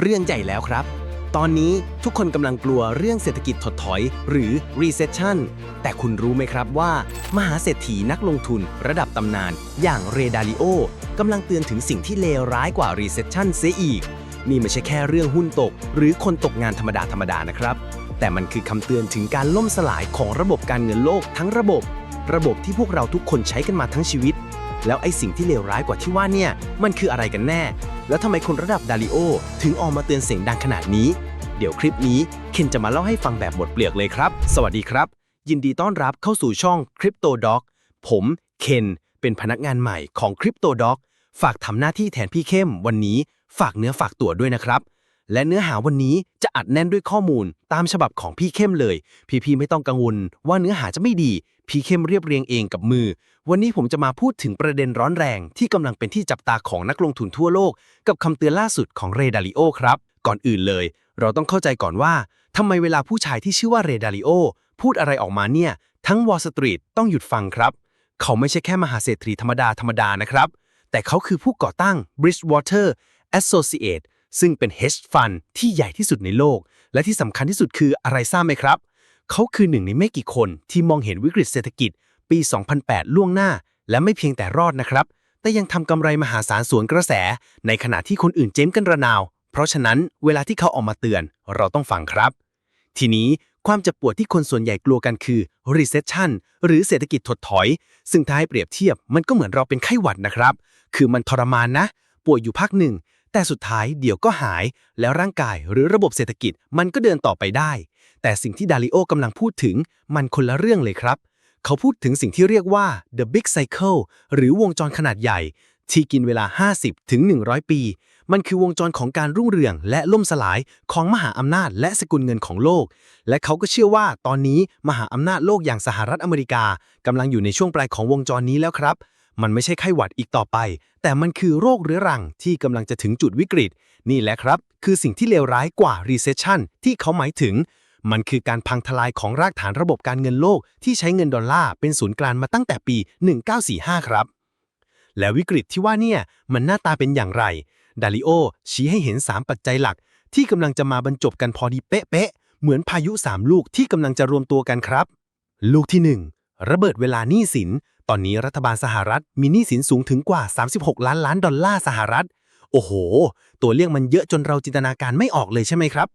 เรื่องใหญ่แล้วครับ ตอนนี้ทุกคนกำลังกลัวเรื่องเศรษฐกิจถดถอย หรือ recession แต่คุณรู้ไหมครับว่า มหาเศรษฐีนักลงทุนระดับตำนาน อย่างเรดาลิโอกำลังเตือนถึงสิ่งที่เลวร้ายกว่า recession เสียอีก นี่ไม่ใช่แค่เรื่องหุ้นตก หรือคนตกงานธรรมดาธรรมดานะครับ แต่มันคือคำเตือนถึงการล่มสลายของระบบการเงินโลกทั้งระบบ ระบบที่พวกเราทุกคนใช้กันมาทั้งชีวิต แล้วไอ้สิ่งที่เลวร้ายกว่าที่ว่าเนี่ยมันคืออะไรกันแน่ แล้วทำไมคนระดับดาริโอถึงออกมาเตือนเสียงดังขนาดนี้ เดี๋ยวคลิปนี้เคนจะมาเล่าให้ฟังแบบหมดเปลือกเลยครับ สวัสดีครับ ยินดีต้อนรับเข้าสู่ช่อง Crypto Doc ผมเคนเป็นพนักงานใหม่ของ Crypto Doc ฝากทำหน้าที่แทนพี่เข้มวันนี้ฝากเนื้อฝากตัวด้วยนะครับ และเนื้อหาวันนี้จะอัดแน่นด้วยข้อมูลตามฉบับของพี่เข้มเลย พี่ๆไม่ต้องกังวลว่าเนื้อหาจะไม่ดี พี่เข้มเรียบเรียงเองกับมือ วันนี้ผมจะมาพูดถึงประเด็นร้อนแรงที่กำลังเป็นที่จับตาของนักลงทุนทั่วโลก กับคำเตือนล่าสุดของเรดาริโอครับ ก่อนอื่นเลย เราต้องเข้าใจก่อนว่าทำไมเวลาผู้ชายที่ชื่อว่าเรดาริโอพูดอะไรออกมาเนี่ย ทั้งวอลสตรีทต้องหยุดฟังครับ เขาไม่ใช่แค่มหาเศรษฐีธรรมดาธรรมดานะครับ แต่เขาคือผู้ก่อตั้ง Bridgewater Associate ซึ่งเป็น hedge fund ที่ใหญ่ที่สุดในโลก และที่สำคัญที่สุดคืออะไรทราบไหมครับ เขาคือหนึ่งในไม่กี่คนที่มองเห็นวิกฤตเศรษฐกิจ ปี 2008 ล่วงหน้า และไม่เพียงแต่รอดนะครับ แต่ยังทำกำไรมหาศาลสวนกระแส ในขณะที่คนอื่นเจ๊มกันระนาว เพราะฉะนั้นเวลาที่เขาออกมาเตือน เราต้องฟังครับ ทีนี้ความเจ็บปวดที่คนส่วนใหญ่กลัวกันคือ recession หรือเศรษฐกิจถดถอย ซึ่งถ้าให้เปรียบเทียบมันก็เหมือนเราเป็นไข้หวัดนะครับ คือมันทรมานนะ ป่วยอยู่พักหนึ่ง แต่สุดท้ายเดี๋ยวก็หาย แล้วร่างกายหรือระบบเศรษฐกิจมันก็เดินต่อไปได้ แต่สิ่งที่ดาริโอกำลังพูดถึงมันคนละเรื่องเลยครับ เขาพูดถึงสิ่งที่เรียกว่า the big cycle หรือวงจรขนาดใหญ่ ที่กินเวลา 50 ถึง 100 ปี มันคือวงจรของการรุ่งเรืองและล่มสลายของมหาอำนาจและสกุลเงินของโลก และเขาก็เชื่อว่าตอนนี้มหาอำนาจโลกอย่างสหรัฐอเมริกากำลังอยู่ในช่วงปลายของวงจรนี้แล้วครับมันไม่ใช่ไข้หวัดอีกต่อไป แต่มันคือโรคเรื้อรังที่กำลังจะถึงจุดวิกฤต นี่แหละครับ คือสิ่งที่เลวร้ายกว่า recession ที่เขาหมายถึง มันคือการพังทลายของรากฐานระบบการเงินโลกที่ใช้เงินดอลลาร์เป็นศูนย์กลางมาตั้งแต่ปี 1945 ครับ แล้ววิกฤตที่ว่าเนี่ยมันหน้าตาเป็นอย่างไร ดาริโอชี้ให้เห็น 3 ปัจจัยหลัก ที่กำลังจะมาบรรจบกันพอดีเป๊ะๆ เหมือนพายุ 3 ลูกที่กำลังจะรวมตัวกันครับ ลูกที่ 1 ระเบิดเวลาหนี้สิน ตอนนี้รัฐบาลสหรัฐมีหนี้สินสูงถึงกว่า 36 ล้านล้านดอลลาร์สหรัฐโอ้โห ตัวเลขมันเยอะจนเราจินตนาการไม่ออกเลยใช่ไหมครับ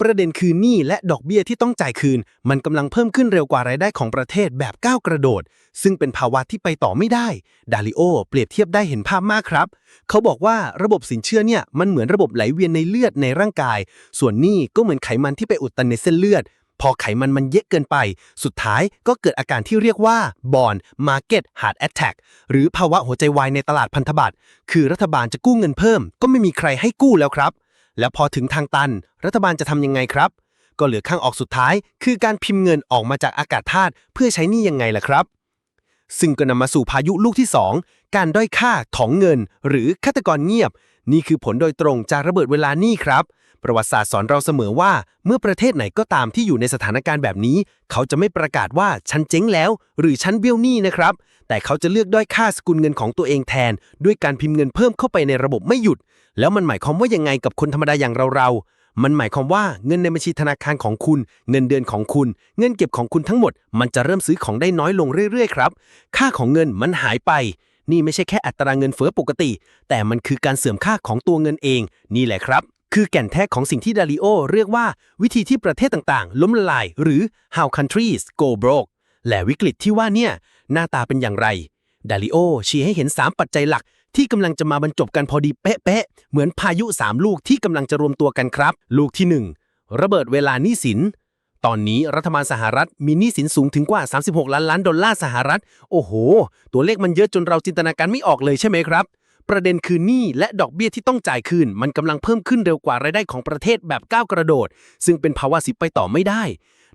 ประเด็นคือหนี้และดอกเบี้ยที่ต้องจ่ายคืน มันกำลังเพิ่มขึ้นเร็วกว่ารายได้ของประเทศแบบก้าวกระโดด ซึ่งเป็นภาวะที่ไปต่อไม่ได้ ดาริโอ เปรียบเทียบได้เห็นภาพมากครับ เขาบอกว่าระบบสินเชื่อเนี่ยมันเหมือนระบบไหลเวียนในเลือดในร่างกาย ส่วนหนี้ก็เหมือนไขมันที่ไปอุดตันในเส้นเลือด พอไขมันมันเยอะเกินไป สุดท้ายก็เกิดอาการที่เรียกว่าบอน Market Heart Attack หรือภาวะหัวใจวายในตลาดพันธบัตรคือรัฐบาลจะกู้เงินเพิ่ม ก็ไม่มีใครให้กู้แล้วครับ แล้วพอถึงทางตัน รัฐบาลจะทำยังไงครับ ก็เหลือข้างออกสุดท้าย คือการพิมพ์เงินออกมาจากอากาศธาตุเพื่อใช้นี่ยังไงล่ะครับ ซึ่งก็นำมาสู่พายุลูกที่ 2 การด้อยค่าของเงิน หรือฆาตกรเงียบ นี่คือผลโดยตรงจากระเบิดเวลานี่ครับ ประวัติศาสตร์สอนเราเสมอว่า เมื่อประเทศไหนก็ตามที่อยู่ในสถานการณ์แบบนี้ เขาจะไม่ประกาศว่าฉันเจ๊งแล้ว หรือฉันเบี้ยวหนี้นะครับ แต่เขาจะเลือกด้อยค่าสกุลเงินของตัวเองแทน ด้วยการพิมพ์เงินเพิ่มเข้าไปในระบบไม่หยุด แล้วมันหมายความว่ายังไงกับคนธรรมดาอย่างเราๆมันหมายความว่าเงินในบัญชีธนาคารของคุณ เงินเดือนของคุณ เงินเก็บของคุณทั้งหมด มันจะเริ่มซื้อของได้น้อยลงเรื่อยๆครับ ค่าของเงินมันหายไป นี่ไม่ใช่แค่อัตราเงินเฟ้อปกติ แต่มันคือการเสื่อมค่าของตัวเงินเอง นี่แหละครับ คือแก่นแท้ของสิ่งที่ดาริโอเรียกว่าวิธีที่ประเทศต่างๆ ล้มละลาย หรือ how countries go broke และวิกฤตที่ว่าเนี่ย หน้าตาเป็นอย่างไร ดาริโอชี้ให้เห็น 3 ปัจจัยหลัก ที่กำลังจะมาบรรจบกันพอดีเป๊ะๆ เหมือนพายุ 3 ลูกที่กำลังจะรวมตัวกันครับ ลูกที่ 1 ระเบิดเวลานี้สิน ตอนนี้รัฐบาลสหรัฐมีหนี้สินสูงถึงกว่า 36 ล้านล้านดอลลาร์สหรัฐ โอ้โห ตัวเลขมันเยอะจนเราจินตนาการไม่ออกเลยใช่ไหมครับ ประเด็นคือหนี้และดอกเบี้ยที่ต้องจ่ายคืน มันกำลังเพิ่มขึ้นเร็วกว่ารายได้ของประเทศแบบก้าวกระโดด ซึ่งเป็นภาวะสิไปต่อไม่ได้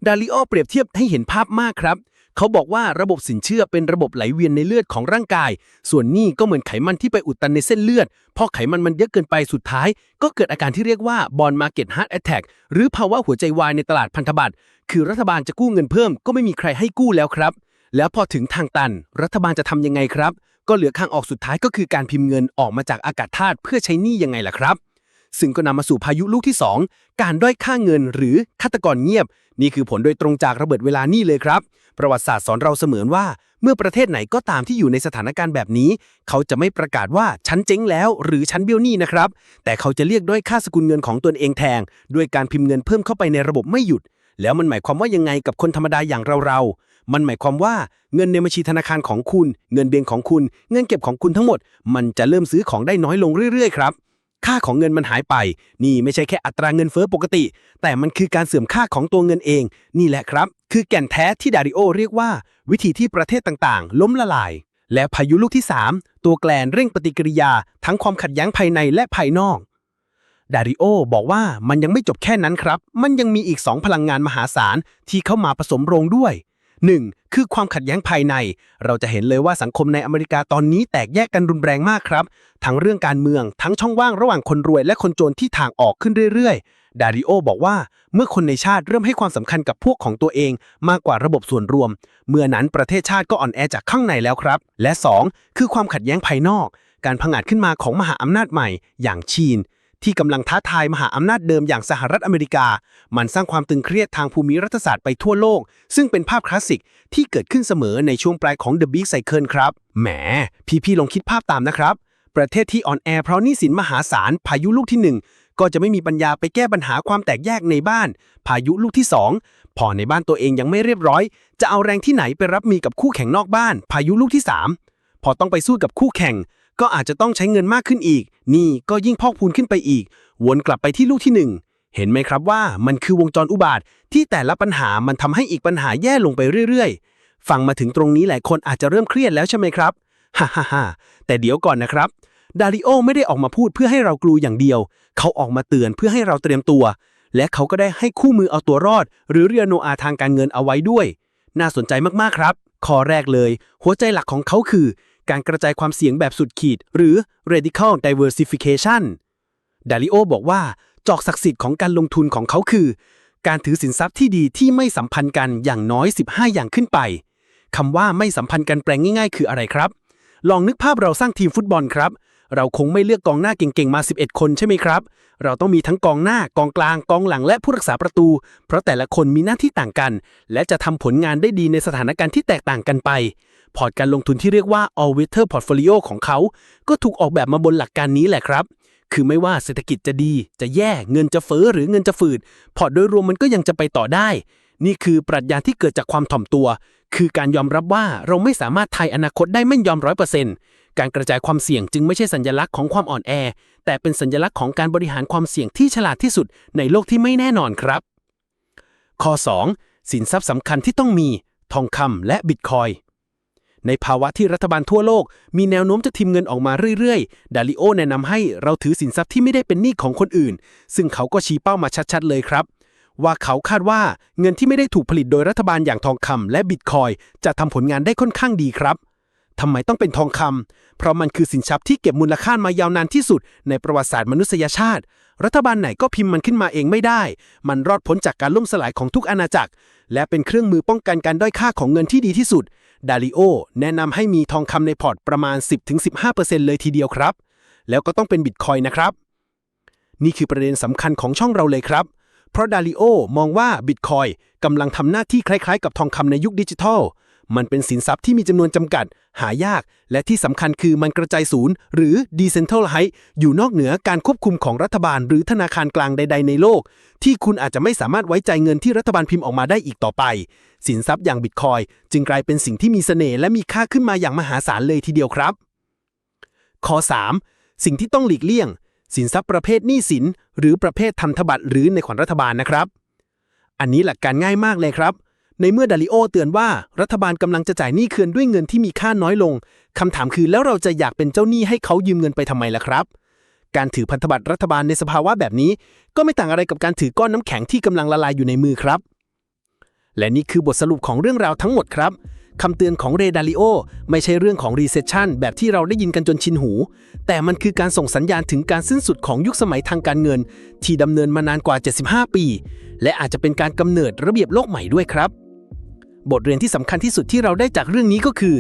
ดาริโอเปรียบเทียบให้เห็นภาพมากครับ เขาบอกว่าระบบสินเชื่อเป็นระบบไหลเวียนในเลือดของร่างกาย ส่วนหนี้ก็เหมือนไขมันที่ไปอุดตันในเส้นเลือด พอไขมันมันเยอะเกินไปสุดท้าย ก็เกิดอาการที่เรียกว่าบอลมาเก็ตฮาร์ดแอทแทกหรือภาวะหัวใจวายในตลาดพันธบัตร คือรัฐบาลจะกู้เงินเพิ่ม ก็ไม่มีใครให้กู้แล้วครับ แล้วพอถึงทางตัน รัฐบาลจะทำยังไงครับ ก็เหลือข้างออกสุดท้ายก็คือการพิมพ์เงินออกมาจากอากาศธาตุเพื่อใช้หนี้ยังไงล่ะครับ ซึ่งก็นำมาสู่พายุลูกที่ 2 การด้อยค่าเงินหรือฆาตกรเงียบ นี่คือผลโดยตรงจากระเบิดเวลานี่เลยครับ ประวัติศาสตร์สอนเราเสมือนว่า เมื่อประเทศไหนก็ตามที่อยู่ในสถานการณ์แบบนี้ เขาจะไม่ประกาศว่าฉันเจ๊งแล้ว หรือฉันเบี้ยวหนี้นะครับ แต่เขาจะเรียกด้วยค่าสกุลเงินของตนเองแทนด้วยการพิมพ์เงินเพิ่มเข้าไปในระบบไม่หยุดแล้วมันหมายความว่ายังไงกับคนธรรมดาอย่างเราๆ มันหมายความว่าเงินในบัญชีธนาคารของคุณ เงินเบียนของคุณ เงินเก็บของคุณทั้งหมด มันจะเริ่มซื้อของได้น้อยลงเรื่อยๆครับ ค่าของเงินมันหายไป นี่ไม่ใช่แค่อัตราเงินเฟ้อปกติ แต่มันคือการเสื่อมค่าของตัวเงินเอง นี่แหละครับ คือแก่นแท้ที่ดาริโอเรียกว่า วิธีที่ประเทศต่างๆ ล้มละลาย และพายุลูกที่ 3 ตัวแกลนเร่งปฏิกิริยา ทั้งความขัดแย้งภายในและภายนอกดาริโอบอกว่ามันยังไม่จบแค่นั้นครับ มันยังมีอีก2พลังงานมหาศาลที่เข้ามาผสมโรงด้วย 1. คือความขัดแย้งภายใน เราจะเห็นเลยว่าสังคมในอเมริกาตอนนี้แตกแยกกันรุนแรงมากครับ ทั้งเรื่องการเมือง ทั้งช่องว่างระหว่างคนรวยและคนจนที่ทางออกขึ้นเรื่อยๆ ดาริโอบอกว่าเมื่อคนในชาติเริ่มให้ความสำคัญกับพวกของตัวเองมากกว่าระบบส่วนรวม เมื่อนั้นประเทศชาติก็อ่อนแอจากข้างในแล้วครับ และ 2. คือความขัดแย้งภายนอก การผงาดขึ้นมาของมหาอำนาจใหม่ อย่างจีน ที่กำลังท้าทายมหาอำนาจเดิมอย่างสหรัฐอเมริกา มันสร้างความตึงเครียดทางภูมิรัฐศาสตร์ไปทั่วโลก ซึ่งเป็นภาพคลาสสิกที่เกิดขึ้นเสมอในช่วงปลายของ The Big Cycle ครับ แหม พี่ๆลองคิดภาพตามนะครับ ประเทศที่อ่อนแอเพราะหนี้สินมหาศาลพายุลูกที่ 1 ก็จะไม่มีปัญญาไปแก้ปัญหาความแตกแยกในบ้าน พายุลูกที่ 2 พอในบ้านตัวเองยังไม่เรียบร้อย จะเอาแรงที่ไหนไปรับมีกับคู่แข่งนอกบ้าน พายุลูกที่ 3 พอต้องไปสู้กับคู่แข่ง ก็อาจจะต้องใช้เงินมากขึ้นอีก นี่ก็ยิ่งพอกพูนขึ้นไปอีก วนกลับไปที่ลูกที่ 1 เห็นไหมครับว่ามันคือวงจรอุบาทที่แต่ละปัญหามันทำให้อีกปัญหาแย่ลงไปเรื่อยๆ ฟังมาถึงตรงนี้หลายคนอาจจะเริ่มเครียดแล้วใช่ไหมครับฮ่าฮ่าฮ่าแต่เดี๋ยวก่อนนะครับดาริโอไม่ได้ออกมาพูดเพื่อให้เรากลัวอย่างเดียว เขาออกมาเตือนเพื่อให้เราเตรียมตัว และเขาก็ได้ให้คู่มือเอาตัวรอด หรือเรียนโนอาทางการเงินเอาไว้ด้วย น่าสนใจมากๆครับ ข้อแรกเลย หัวใจหลักของเขาคือ การกระจายความเสี่ยงแบบสุดขีด หรือ radical diversification ดาริโอบอกว่า จอกศักดิ์สิทธิ์ของการลงทุนของเขาคือ การถือสินทรัพย์ที่ดีที่ไม่สัมพันธ์กันอย่างน้อย 15 อย่างขึ้นไปคำว่าไม่สัมพันธ์กันแปลงง่ายๆ คืออะไรครับ ลองนึกภาพเราสร้างทีมฟุตบอลครับ เราคงไม่เลือกกองหน้าเก่งๆมา 11 คนใช่ไหมครับ เราต้องมีทั้งกองหน้ากองกลางกองหลังและผู้รักษาประตู เพราะแต่ละคนมีหน้าที่ต่างกัน และจะทำผลงานได้ดีในสถานการณ์ที่แตกต่างกันไป พอร์ตการลงทุนที่เรียกว่า all weather portfolio ของเขา ก็ถูกออกแบบมาบนหลักการนี้แหละครับ คือไม่ว่าเศรษฐกิจจะดี จะแย่ เงินจะเฟ้อหรือเงินจะฝืด พอร์ตโดยรวมมันก็ยังจะไปต่อได้ นี่คือปรัชญาที่เกิดจากความถ่อมตัว คือการยอมรับว่าเราไม่สามารถทายอนาคตได้แม่นยอมร้อยเปอร์เซ็นต์การกระจายความเสี่ยงจึงไม่ใช่สัญลักษณ์ของความอ่อนแอ แต่เป็นสัญลักษณ์ของการบริหารความเสี่ยงที่ฉลาดที่สุดในโลกที่ไม่แน่นอนครับ ข้อ 2. สินทรัพย์สำคัญที่ต้องมี ทองคำและบิตคอยน์ ในภาวะที่รัฐบาลทั่วโลก มีแนวโน้มจะทิมเงินออกมาเรื่อยๆ ดาริโอแนะนำให้เราถือสินทรัพย์ที่ไม่ได้เป็นหนี้ของคนอื่น ซึ่งเขาก็ชี้เป้ามาชัดๆเลยครับ ว่าเขาคาดว่าเงินที่ไม่ได้ถูกผลิตโดยรัฐบาลอย่างทองคำและบิตคอยจะทำผลงานได้ค่อนข้างดีครับทำไมต้องเป็นทองคำ เพราะมันคือสินทรัพย์ที่เก็บมูลค่ามายาวนานที่สุดในประวัติศาสตร์มนุษยชาติ รัฐบาลไหนก็พิมพ์มันขึ้นมาเองไม่ได้ มันรอดพ้นจากการล่มสลายของทุกอาณาจักร และเป็นเครื่องมือป้องกันการด้อยค่าของเงินที่ดีที่สุด ดาริโอแนะนำให้มีทองคำในพอร์ตประมาณ 10-15%เลยทีเดียวครับ แล้วก็ต้องเป็นบิตคอยน์นะครับ นี่คือประเด็นสำคัญของช่องเราเลยครับ เพราะดาริโอมองว่าบิตคอยกำลังทำหน้าที่คล้ายๆ กับทองคำในยุคดิจิทัล มันเป็นสินทรัพย์ที่มีจำนวนจำกัด หายาก และที่สำคัญคือมันกระจายศูนย์ หรือ decentralized อยู่นอกเหนือการควบคุมของรัฐบาล หรือธนาคารกลางใด ๆ ในโลก ที่คุณอาจจะไม่สามารถไว้ใจเงินที่รัฐบาลพิมพ์ออกมาได้อีกต่อไป สินทรัพย์อย่างบิตคอยจึงกลายเป็นสิ่งที่มีเสน่ห์และมีค่าขึ้นมาอย่างมหาศาลเลยทีเดียวครับ ข้อ 3. สิ่งที่ต้องหลีกเลี่ยง สินทรัพย์ประเภทหนี้สิน หรือประเภทธนธบัตรหรือในขวัญรัฐบาลนะครับ อันนี้หลักการง่ายมากเลยครับ ในเมื่อดาริโอเตือนว่ารัฐบาลกำลังจะจ่ายหนี้คืนด้วยเงินที่มีค่าน้อยลงคำถามคือแล้วเราจะอยากเป็นเจ้าหนี้ให้เขายืมเงินไปทำไมล่ะครับ การถือพันธบัตรรัฐบาลในสภาวะแบบนี้ ก็ไม่ต่างอะไรกับการถือก้อนน้ำแข็งที่กำลังละลายอยู่ในมือครับ และนี่คือบทสรุปของเรื่องราวทั้งหมดครับคำเตือนของเรดาริโอไม่ใช่เรื่องของ Recession แบบที่เราได้ยินกันจนชินหู แต่มันคือการส่งสัญญาณถึงการสิ้นสุดของยุคสมัยทางการเงิน ที่ดำเนินมานานกว่า 75 ปี และอาจจะเป็นการกำเนิดระเบียบโลกใหม่ด้วยครับ บทเรียนที่สำคัญที่สุดที่เราได้จากเรื่องนี้ก็คือ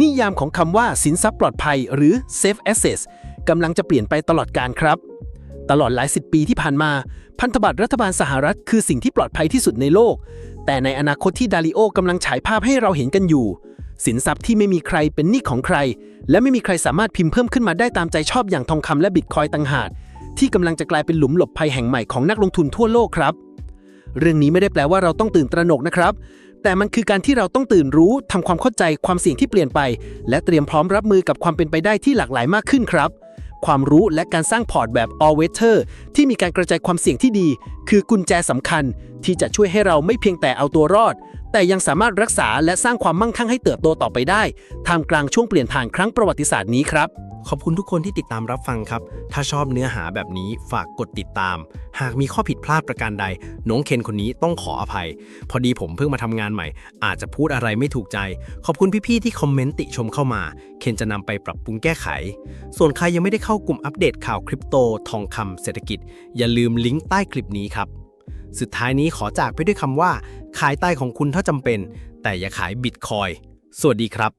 นิยามของคำว่าสินทรัพย์ปลอดภัยหรือ safe assets กำลังจะเปลี่ยนไปตลอดการครับ ตลอดหลายสิบปีที่ผ่านมา พันธบัตรรัฐบาลสหรัฐคือสิ่งที่ปลอดภัยที่สุดในโลก แต่ในอนาคตที่ดาริโอกำลังฉายภาพให้เราเห็นกันอยู่ สินทรัพย์ที่ไม่มีใครเป็นหนี้ของใคร และไม่มีใครสามารถพิมพ์เพิ่มขึ้นมาได้ตามใจชอบอย่างทองคำและบิตคอยต่างหากที่กำลังจะกลายเป็นหลุมหลบภัยแห่งใหม่ของนักลงทุนทั่วโลกครับ เรื่องนี้ไม่ได้แปลว่าเราต้องตื่นตระหนกนะครับ แต่มันคือการที่เราต้องตื่นรู้ทำความเข้าใจความเสี่ยงที่เปลี่ยนไป และเตรียมพร้อมรับมือกับความเป็นไปได้ที่หลากหลายมากขึ้นครับ ความรู้และการสร้างพอร์ตแบบ all weather ที่มีการกระจายความเสี่ยงที่ดี คือกุญแจสำคัญ ที่จะช่วยให้เราไม่เพียงแต่เอาตัวรอด แต่ยังสามารถรักษาและสร้างความมั่งคั่งให้เติบโตต่อไปได้ท่ามกลางช่วงเปลี่ยนผ่านครั้งประวัติศาสตร์นี้ครับ ขอบคุณทุกคนที่ติดตามรับฟังครับ ถ้าชอบเนื้อหาแบบนี้ฝากกดติดตาม หากมีข้อผิดพลาดประการใด น้องเคนคนนี้ต้องขออภัย พอดีผมเพิ่งมาทำงานใหม่ อาจจะพูดอะไรไม่ถูกใจ ขอบคุณพี่ๆที่คอมเมนต์ติชมเข้ามา เคนจะนำไปปรับปรุงแก้ไข ส่วนใครยังไม่ได้เข้ากลุ่มอัปเดตข่าวคริปโต ทองคำเศรษฐกิจ อย่าลืมลิงก์ใต้คลิปนี้ครับ สุดท้ายนี้ขอจากไปด้วยคำว่า ขายใต้ของคุณถ้าจำเป็น แต่อย่าขายบิตคอยสวัสดีครับ